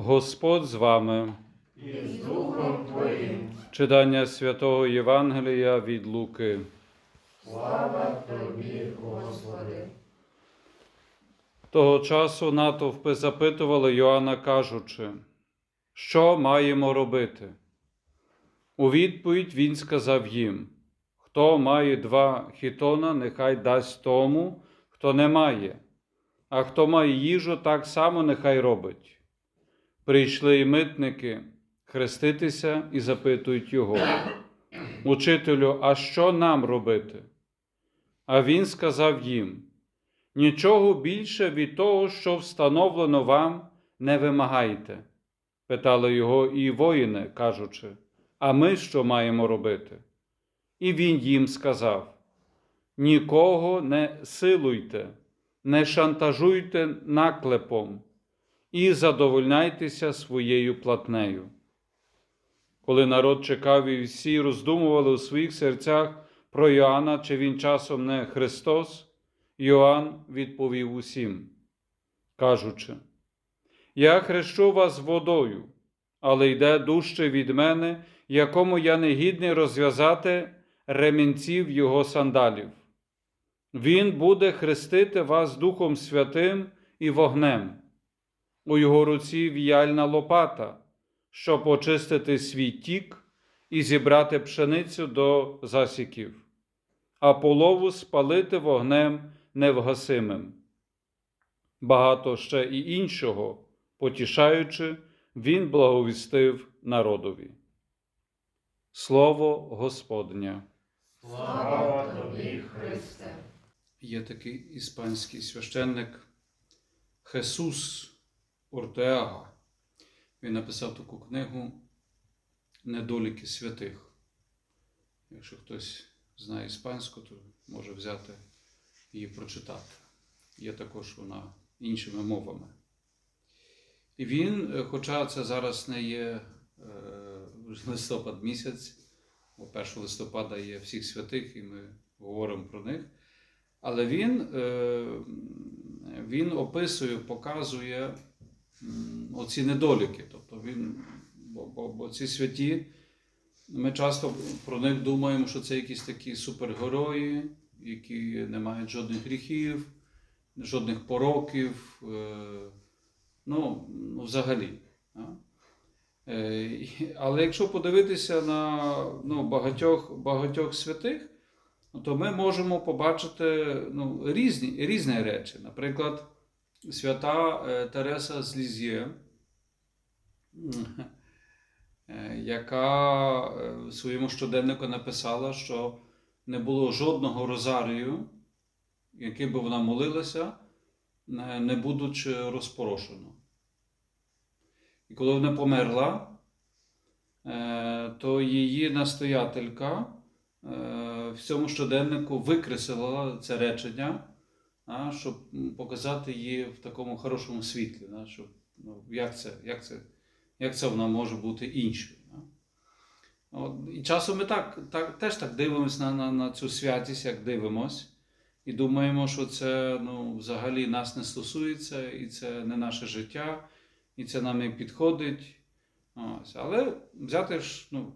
Господь з вами. і з Духом Твоїм. Читання святого Євангелія від Луки. Слава Тобі, Господи. Того часу натовпи запитували Йоанна, кажучи, що маємо робити? У відповідь він сказав їм: Хто має два хітона, нехай дасть тому, хто не має, а хто має їжу, так само нехай робить. Прийшли й митники хреститися і запитують його, Учителю, а що нам робити? А він сказав їм: Нічого більше від того, що встановлено вам, не вимагайте. Питали його і воїни, кажучи, а ми що маємо робити? І він їм сказав: Нікого не силуйте, не шантажуйте наклепом і задовольняйтеся своєю платнею. Коли народ чекав і всі роздумували у своїх серцях про Йоанна, чи він часом не Христос, Йоанн відповів усім, кажучи: Я хрещу вас водою, але йде дужче від мене, якому я не гідний розв'язати ремінців його сандалів. Він буде хрестити вас Духом Святим і вогнем. У його руці віяльна лопата, щоб очистити свій тік і зібрати пшеницю до засіків, а полову спалити вогнем невгасимим. Багато ще і іншого, потішаючи, він благовістив народові. Слово Господнє. Слава Тобі, Христе. Є такий іспанський священник Хесус Ортеага. Він написав таку книгу Недоліки святих. Якщо хтось знає іспанську, то може взяти її прочитати. Є також вона іншими мовами. І він, е, хоча це зараз не є е, листопад місяць, бо 1 листопада є всіх святих, і ми говоримо про них. Але він, е, він описує, показує оці недоліки. Тобто він, бо, бо, бо ці святі, ми часто про них думаємо, що це якісь такі супергерої, які не мають жодних гріхів, жодних пороків. е, Ну, ну взагалі. Е, Але якщо подивитися на ну, багатьох, багатьох святих, то ми можемо побачити ну, різні, різні речі. Наприклад, свята е, Тереса з Лізє, е, яка е, в своєму щоденнику написала, що не було жодного розарію, який би вона молилася, не будучи розпорошено. І коли вона померла, то її настоятелька в цьому щоденнику викреслила це речення, а, щоб показати її в такому хорошому світлі, а, щоб, ну, як, це, як, це, як це вона може бути іншою. а. От, і часом ми так, так, теж так дивимося на, на, на цю святість, як дивимось, і думаємо, що це ну, взагалі нас не стосується, і це не наше життя, і це нам не підходить. Ось. Але взяти ж ну,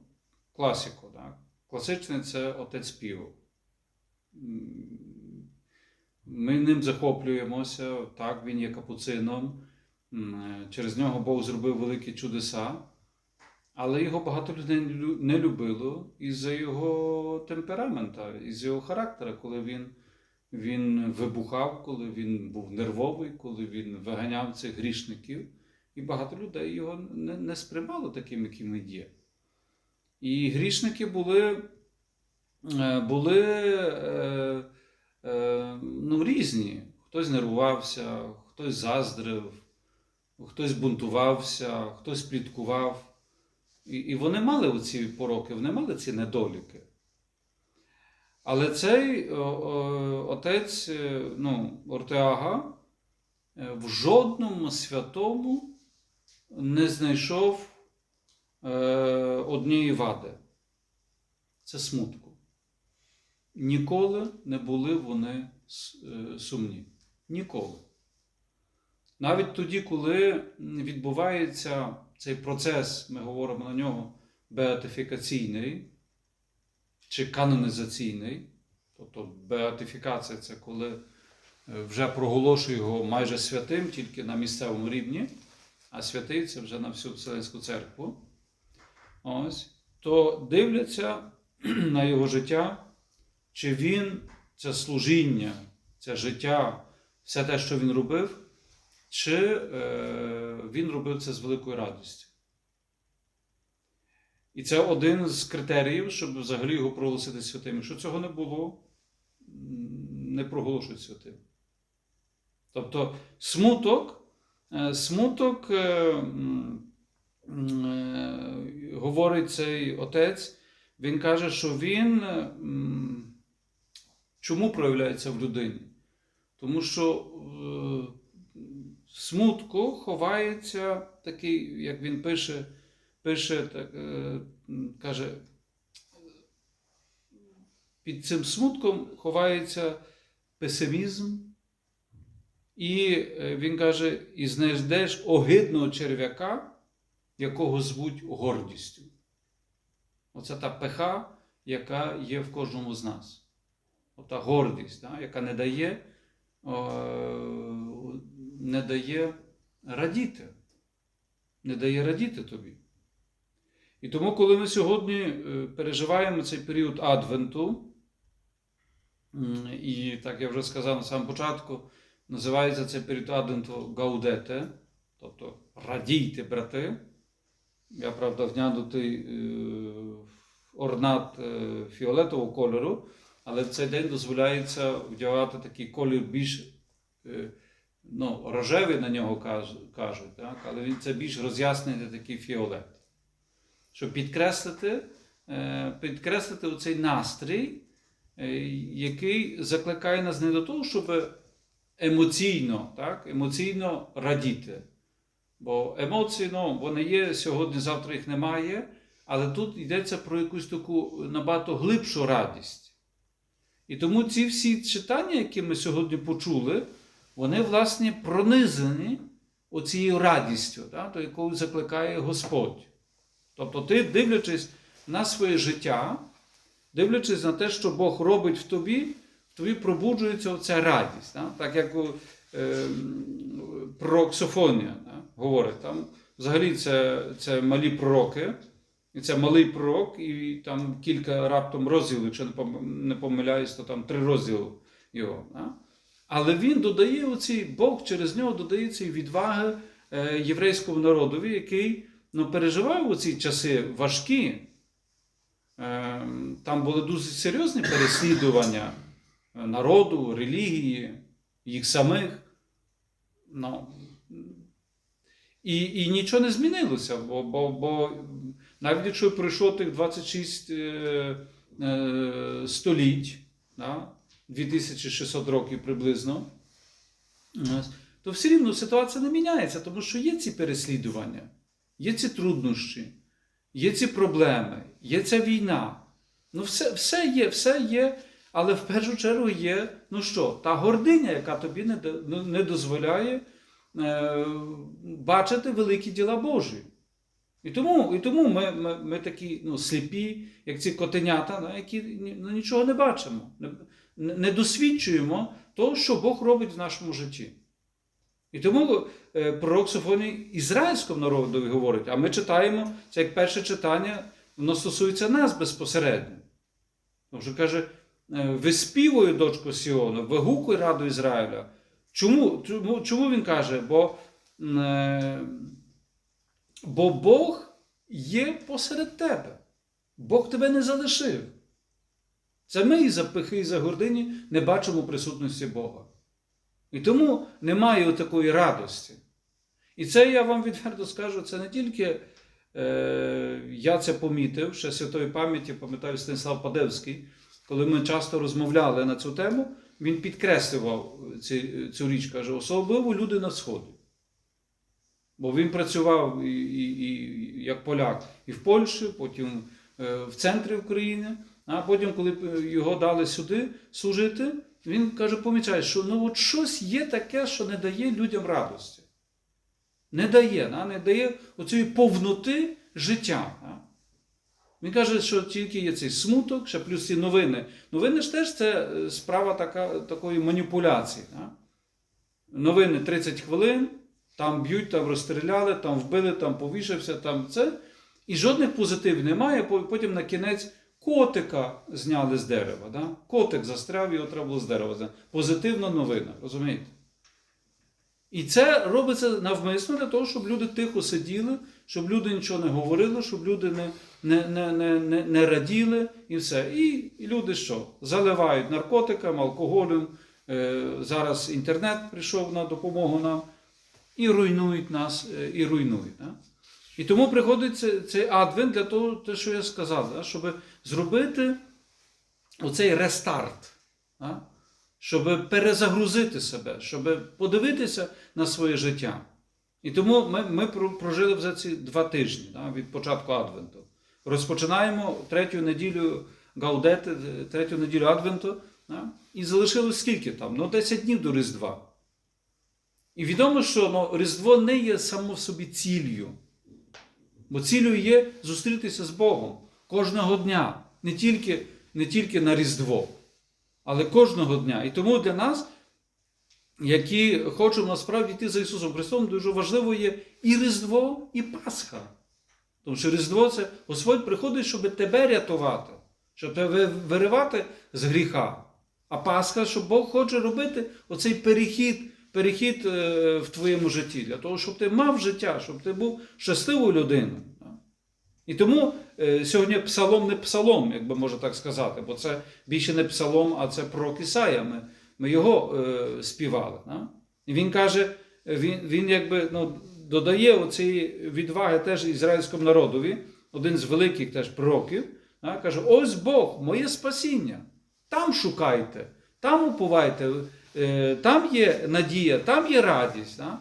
класику. Так? Класичний це отець Піо. Ми ним захоплюємося, так, він є капуцином. Е, Через нього Бог зробив великі чудеса. Але його багато людей не любило із-за його темперамента, із його характера, коли він, він вибухав, коли він був нервовий, коли він виганяв цих грішників. І багато людей його не, не сприймало таким, яким він є. І грішники були, е, були е, ну, різні. Хтось нервувався, хтось заздрив, хтось бунтувався, хтось пліткував. І, і вони мали оці пороки, вони мали ці недоліки. Але цей отець е, ну, Ортеага е, в жодному святому не знайшов е, однієї вади. Це смутку. Ніколи не були вони е, сумні. Ніколи. навіть тоді, коли відбувається цей процес, ми говоримо на нього, беатифікаційний чи канонізаційний, тобто беатифікація це коли е, вже проголошує його майже святим, тільки на місцевому рівні, а святий це вже на всю Вселенську церкву. Ось, то дивляться на його життя, чи він це служіння, це життя, все те, що він робив, чи е, він робив це з великою радістю. І це один з критеріїв, щоб взагалі його проголосити святим. Якщо цього не було, не проголошують святим. Тобто смуток, е, смуток, е, говорить цей отець, він каже, що він чому проявляється в людині? Тому що е, смутку ховається такий, як він пише, пише так, е, каже, під цим смутком ховається песимізм, і е, він каже, і знайдеш огидного черв'яка, якого звуть гордістю. Оце та пеха, яка є в кожному з нас. Ота гордість, да, яка не дає, не дає радіти. Не дає радіти тобі. І тому, коли ми сьогодні е, переживаємо цей період Адвенту, і так я вже сказав на самому початку, називається цей період Адвенту Гаудете, тобто радійте, брати. Я, правда, внядутий е, орнат е, фіолетового кольору, але в цей день дозволяється вдягати такий колір більш е, ну, рожевий на нього кажуть, так? але він це більш роз'яснений такий фіолет. Щоб підкреслити, е, підкреслити оцей настрій, е, який закликає нас не до того, щоб емоційно, так? емоційно радіти. Бо емоції, ну, вони є сьогодні, завтра їх немає, але тут йдеться про якусь таку набагато глибшу радість. І тому ці всі читання, які ми сьогодні почули, вони, власне, пронизані оцією радістю, так, до якої закликає Господь. Тобто, ти, дивлячись на своє життя, дивлячись на те, що Бог робить в тобі, в тобі пробуджується оця радість. Так, так як е, пророк Софонія так, говорить, там взагалі це, це малі пророки, і це малий пророк, і там кілька раптом розділів, якщо не помиляюсь, то там три розділи його. Але він додає оці, Бог через нього додає ці відваги е, єврейському народові, який ну, переживав у ці часи важкі. Е, там були дуже серйозні переслідування народу, релігії, їх самих. Ну, і, і нічого не змінилося, бо, бо, бо навіть якщо пройшло тих 26 е, е, століть, да, 2600 років приблизно, то все рівно ситуація не міняється, тому що є ці переслідування, є ці труднощі, є ці проблеми, є ця війна. Ну, все, все є, все є, але в першу чергу є, ну що, та гординя, яка тобі не, не дозволяє е, бачити великі діла Божі. І тому, і тому ми, ми, ми такі ну, сліпі, як ці котенята, да, які ну, нічого не бачимо, не, не досвідчуємо того, що Бог робить в нашому житті. І тому е, пророк Софоній ізраїльському народові говорить, а ми читаємо, це як перше читання, воно стосується нас безпосередньо. Тому що каже, е, виспівує дочку Сіону, вигукуй раду Ізраїля. Чому, чому, чому він каже? Бо, е, бо Бог є посеред тебе. Бог тебе не залишив. Це ми із-за пихи і за гордині не бачимо присутності Бога. І тому немає такої радості. І це я вам відверто скажу, це не тільки е, я це помітив, ще святої пам'яті, пам'ятаю Станіслав Падевський, коли ми часто розмовляли на цю тему, він підкреслював ці, цю річ, каже, особливо люди на Сході. Бо він працював і, і, і, як поляк і в Польщі, потім е, в центрі України, а потім, коли його дали сюди служити, він каже, помічає, що ну от щось є таке, що не дає людям радості. Не дає, да? не дає оцієї повноти життя. Да? Він каже, що тільки є цей смуток, ще плюс ці новини. Новини ж теж це е, справа така, такої маніпуляції. Да? Новини 30 хвилин, там б'ють, там розстріляли, там вбили, там повішався, там це. І жодних позитивів немає. Потім на кінець котика зняли з дерева. Да? Котик застряв, його треба було з дерева. Позитивна новина, розумієте? І це робиться навмисно для того, щоб люди тихо сиділи, щоб люди нічого не говорили, щоб люди не, не, не, не, не, не раділи і все. І, і люди що? Заливають наркотикам, алкоголем. Е, зараз інтернет прийшов на допомогу нам і руйнують нас, е, і руйнують. Да? І тому приходить цей, адвент для того, те, що я сказав, да? щоб зробити оцей рестарт. Да? щоб перезагрузити себе, щоб подивитися на своє життя. І тому ми, ми прожили вже ці два тижні да, від початку Адвенту. Розпочинаємо третю неділю Гаудети, третю неділю Адвенту, да, і залишилось скільки там? Ну, 10 днів до Різдва. І відомо, що ну, Різдво не є само в собі ціллю. Бо ціллю є зустрітися з Богом кожного дня, не тільки, не тільки на Різдво але кожного дня. І тому для нас, які хочемо насправді йти за Ісусом Христом, дуже важливо є і Різдво, і Пасха. Тому що Різдво це Господь приходить, щоб тебе рятувати, щоб тебе виривати з гріха. А Пасха, що Бог хоче робити оцей перехід, перехід е, в твоєму житті, для того, щоб ти мав життя, щоб ти був щасливою людиною. І тому е, сьогодні псалом не псалом, як би можна так сказати, бо це більше не псалом, а це пророк Ісая. Ми, ми його е, співали. І він каже, він, він якби ну, додає оцієї відваги теж ізраїльському народові, один з великих теж пророків, каже: ось Бог, моє спасіння. Там шукайте, там уповайте, е, там є надія, там є радість. Да?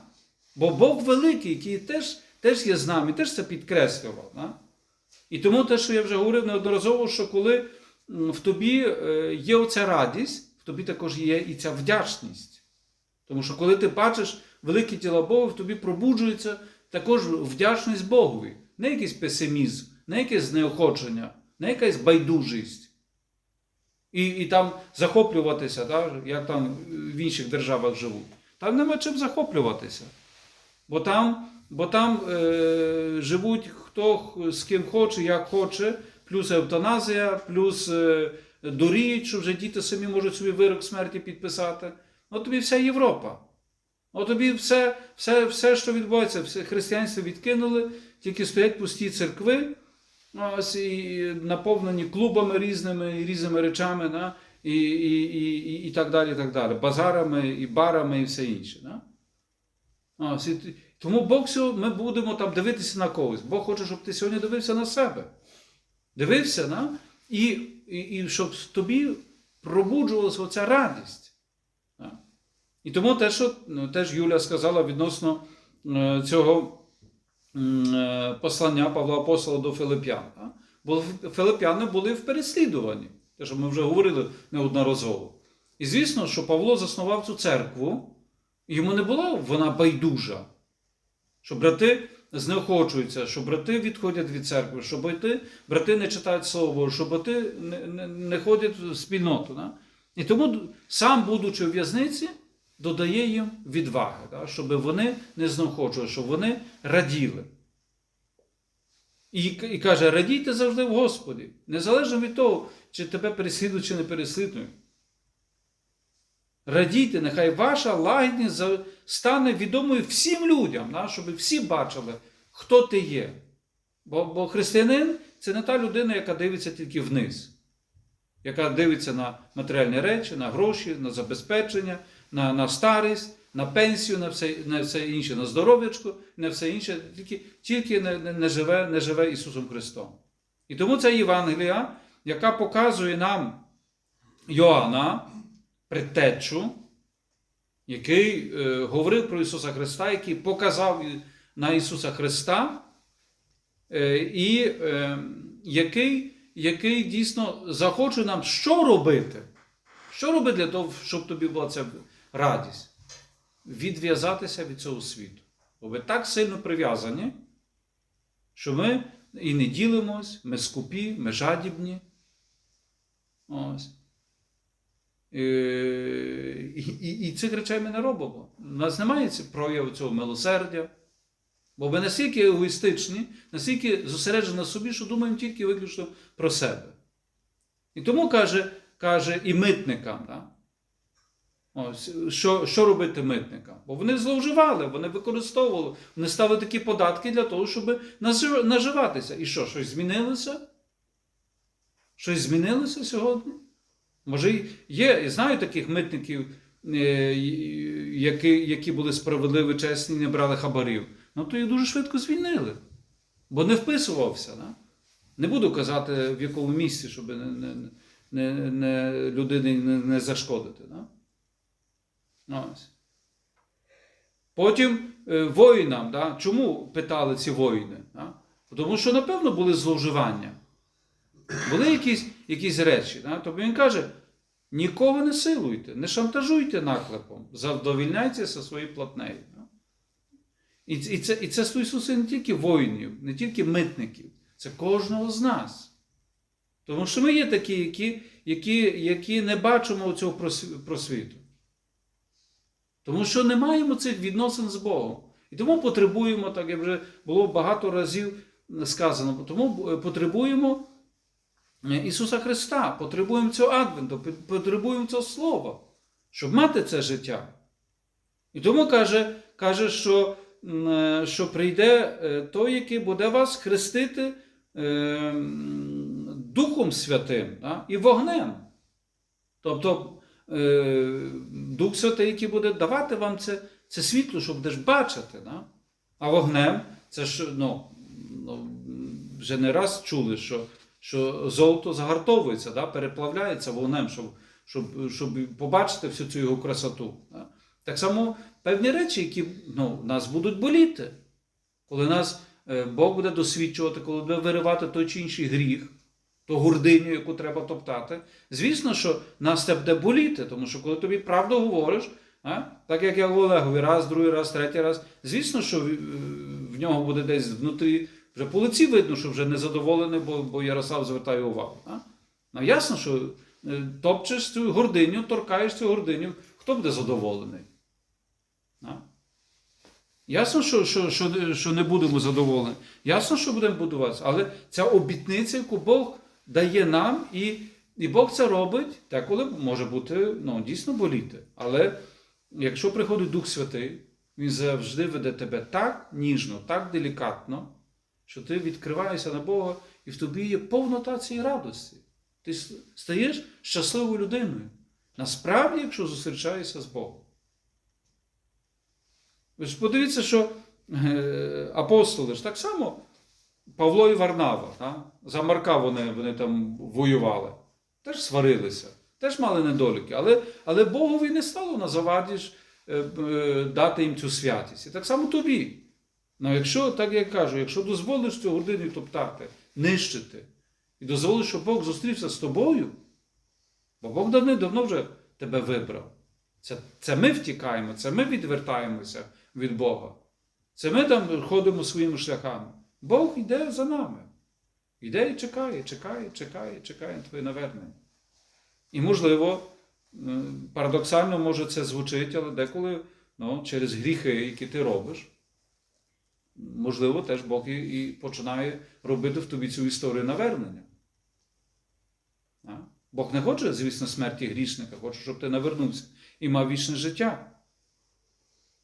Бо Бог великий, який теж, теж є з нами, теж це підкреслював. Да? І тому те, що я вже говорив неодноразово, що коли в тобі е, є оця радість, в тобі також є і ця вдячність. Тому що коли ти бачиш великі тіла Бога, в тобі пробуджується також вдячність Богові. Не якийсь песимізм, не якесь знеохочення, не якась байдужість. І, і там захоплюватися, так, як там в інших державах живуть. Там нема чим захоплюватися. Бо там, бо там е, живуть хто з ким хоче, як хоче, плюс евтаназія, плюс е, доріють, що вже діти самі можуть собі вирок смерті підписати. От тобі вся Європа. От тобі все, все, все що відбувається, все християнство відкинули, тільки стоять пусті церкви, ось, і наповнені клубами різними, і різними речами, да? і, і, і, і, так далі, і так далі. Базарами, і барами, і все інше. Да? Ось, і тому Бог сьогодні, ми будемо там дивитися на когось. Бог хоче, щоб ти сьогодні дивився на себе. Дивився, на? І, і, і щоб тобі пробуджувалася оця радість. Да? І тому те, що ну, теж Юля сказала відносно е, цього послання Павла Апостола до Филип'ян. Бо Филип'яни були в переслідуванні, те, що ми вже говорили неодноразово. І звісно, що Павло заснував цю церкву, йому не була вона байдужа, що брати знеохочуються, що брати відходять від церкви, що брати, брати не читають Слово що брати не, не, не ходять в спільноту. Да? І тому, сам, будучи в в'язниці, додає їм відваги, да? щоб вони не знеохочували, щоб вони раділи. І, і каже: радійте завжди в Господі, незалежно від того, чи тебе переслідують, чи не переслідують. Радійте, нехай ваша лагідність стане відомою всім людям, да? щоб всі бачили, хто ти є. Бо, бо християнин це не та людина, яка дивиться тільки вниз, яка дивиться на матеріальні речі, на гроші, на забезпечення, на, на старість, на пенсію, на все, на все інше, на здоров'ячко, на все інше, тільки, тільки не, не, не, живе, не живе Ісусом Христом. І тому це Євангелія, яка показує нам Йоанна, предтечу, який е, говорив про Ісуса Христа, який показав на Ісуса Христа, е, і е, який, який дійсно захоче нам що робити? Що робити для того, щоб тобі була ця радість? Відв'язатися від цього світу. Бо ми так сильно прив'язані, що ми і не ділимось, ми скупі, ми жадібні. Ось. Е, І, і, і цих речей ми не робимо. У нас немає прояву цього милосердя. Бо ми настільки егоїстичні, настільки зосереджені на собі, що думаємо тільки виключно про себе. І тому каже, каже і митникам, да? Що, що робити митникам? Бо вони зловживали, вони використовували, вони ставили такі податки для того, щоб наживатися. І що, щось змінилося? Щось змінилося сьогодні? Може, є, знаю таких митників, е, які, які були справедливі, чесні, не брали хабарів. Ну то їх дуже швидко звільнили, бо не вписувався. Да? Не буду казати, в якому місці, щоб не, не, не, не, людині не, не зашкодити. Да? Потім е, воїнам, да? чому питали ці воїни? Да? Тому що, напевно, були зловживання. Були якісь, якісь речі. Да? Тобто він каже: нікого не силуйте, не шантажуйте наклепом, задовільняйтеся своєю платнею. Да? І, і, це, і це стосується не тільки воїнів, не тільки митників, це кожного з нас. Тому що ми є такі, які, які, які не бачимо цього просвіту. Тому що не маємо цих відносин з Богом. І тому потребуємо, так як вже було багато разів сказано, тому е, потребуємо е, Ісуса Христа, потребуємо цього Адвенту, потребуємо цього Слова, щоб мати це життя. І тому каже, каже що, е, що прийде той, який буде вас хрестити Духом Святим да, і вогнем. Тобто Дух Святий, який буде давати вам це, це світло, що будеш бачити. Да? А вогнем це ж ну, ну, вже не раз чули, що, що золото загартовується, да? переплавляється вогнем, щоб, щоб, щоб побачити всю цю його красоту. Да? Так само певні речі, які ну, нас будуть боліти, коли нас е, Бог буде досвідчувати, коли буде виривати той чи інший гріх, ту гординю, яку треба топтати. Звісно, що нас це буде боліти, тому що коли тобі правду говориш, а, так як я Олегові раз, другий раз, третій раз, звісно, що в, в нього буде десь внутрі, вже по лиці видно, що вже незадоволений, бо, бо Ярослав звертає увагу. А? Ну, ясно, що е, топчеш цю гординю, торкаєш цю гординю, хто буде задоволений? А? Ясно, що, що, що, що не будемо задоволені. Ясно, що будемо будуватися. Але ця обітниця, яку Бог дає нам, і, і Бог це робить, деколи може бути ну, дійсно боліти. Але якщо приходить Дух Святий, Він завжди веде тебе так ніжно, так делікатно, що ти відкриваєшся на Бога, і в тобі є повнота цієї радості. Ти стаєш щасливою людиною. Насправді, якщо зустрічаєшся з Богом. Ви ж подивіться, що е, апостоли ж так само Павло і Варнава, та? за Марка вони, вони там воювали, теж сварилися, теж мали недоліки. Але, але Богові не стало на заваді ж, е, е, дати їм цю святість. І так само тобі. Ну, якщо, так я кажу, якщо дозволиш цю гординю топтати, нищити, і дозволиш, щоб Бог зустрівся з тобою, бо Бог давним-давно вже тебе вибрав. Це, це ми втікаємо, це ми відвертаємося від Бога. Це ми там ходимо своїми шляхами. Бог йде за нами. Йде і чекає, чекає, чекає, чекає на твоє навернення. І, можливо, е, парадоксально може це звучить, але деколи ну, через гріхи, які ти робиш, можливо, теж Бог і, і починає робити в тобі цю історію навернення. Бог не хоче, звісно, смерті грішника, хоче, щоб ти навернувся і мав вічне життя.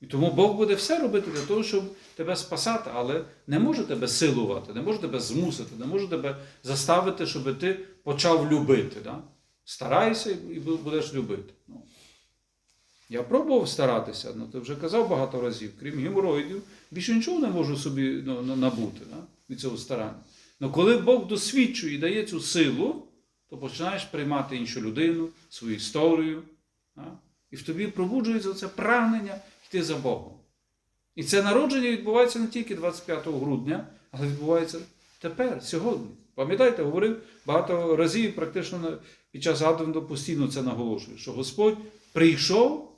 І тому Бог буде все робити для того, щоб тебе спасати, але не може тебе силувати, не може тебе змусити, не може тебе заставити, щоб ти почав любити. Да? Старайся і будеш любити. Ну. Я пробував старатися, ну ти вже казав багато разів, крім геморроїдів, більше нічого не можу собі ну, набути да? від цього старання. Але коли Бог досвідчує і дає цю силу, то починаєш приймати іншу людину, свою історію. Да? І в тобі пробуджується це прагнення йти за Богом. І це народження відбувається не тільки 25 грудня, але відбувається тепер, сьогодні. Пам'ятаєте, говорив багато разів, практично під час Адвенту постійно це наголошую, що Господь прийшов,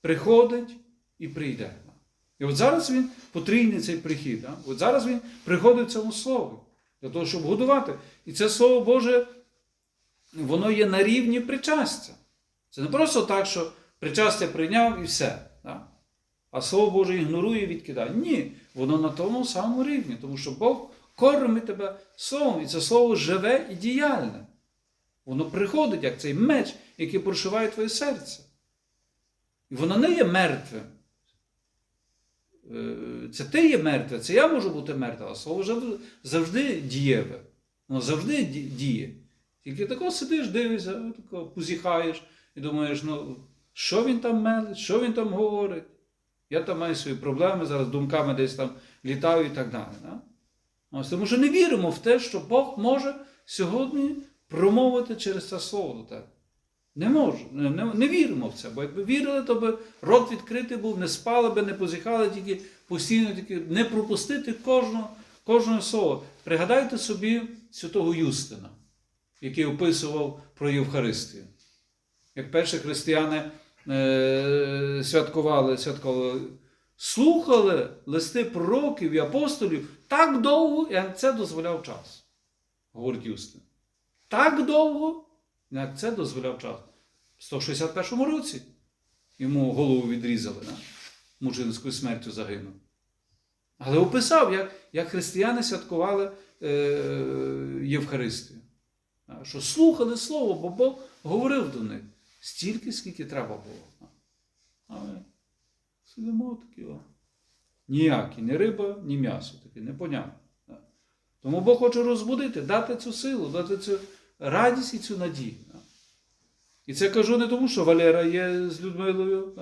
приходить і прийде. І от зараз він потрійний цей прихід. Да? От зараз він приходить в цьому слові для того, щоб годувати. І це Слово Боже, воно є на рівні причастя. Це не просто так, що причастя прийняв і все. Да? А Слово Боже ігнорує і відкидає. Ні, воно на тому самому рівні, тому що Бог кормить тебе словом, і це слово живе і діяльне. Воно приходить, як цей меч, який прошиває твоє серце. І воно не є мертвим. Е, Це ти є мертве, це я можу бути мертвим, а слово завжди, дієве. Воно завжди діє. Тільки тако сидиш, дивишся, тако позіхаєш і думаєш, ну, що він там мелить, що він там говорить. Я там маю свої проблеми, зараз думками десь там літаю і так далі. Да? Ось, тому що не віримо в те, що Бог може сьогодні промовити через це слово до тебе. Не може, не, не, не віримо в це, бо якби вірили, то би рот відкритий був, не спали би, не позіхали, тільки постійно тільки не пропустити кожного, кожного слова. Пригадайте собі святого Юстина, який описував про Євхаристію. Як перші християни е, святкували, святкували, слухали листи пророків і апостолів так довго, як це дозволяв час, говорить Юстин. Так довго, як це дозволяв час. В 161 році йому голову відрізали, да? мученицькою смертю загинув. Але описав, як, як християни святкували е, Євхаристію. Що слухали слово, бо Бог говорив до них стільки, скільки треба було. А ми сидимо такі. О. Ніякі, ні риба, ні м'ясо. Таке непонятно. Тому Бог хоче розбудити, дати цю силу, дати цю радість і цю надію. І це кажу не тому, що Валера є з Людмилою.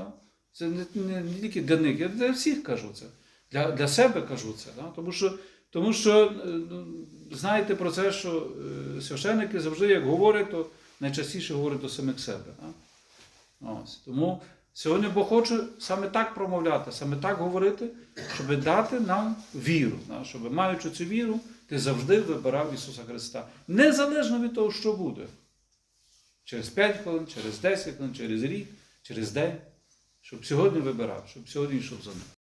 Це не, не, не тільки для них, я для всіх кажу це. Для, для себе кажу це. Да? Тому що, тому що е, ну, знаєте про це, що е, священники завжди, як говорять, то найчастіше говорять до самих себе. Да? Ось. Тому сьогодні Бог хоче саме так промовляти, саме так говорити, щоб дати нам віру. Щоб маючи цю віру, ти завжди вибирав Ісуса Христа. Незалежно від того, що буде. Через 5 хвилин, через 10 хвилин, через рік, через день. Щоб сьогодні вибирав, щоб сьогодні йшов за ним.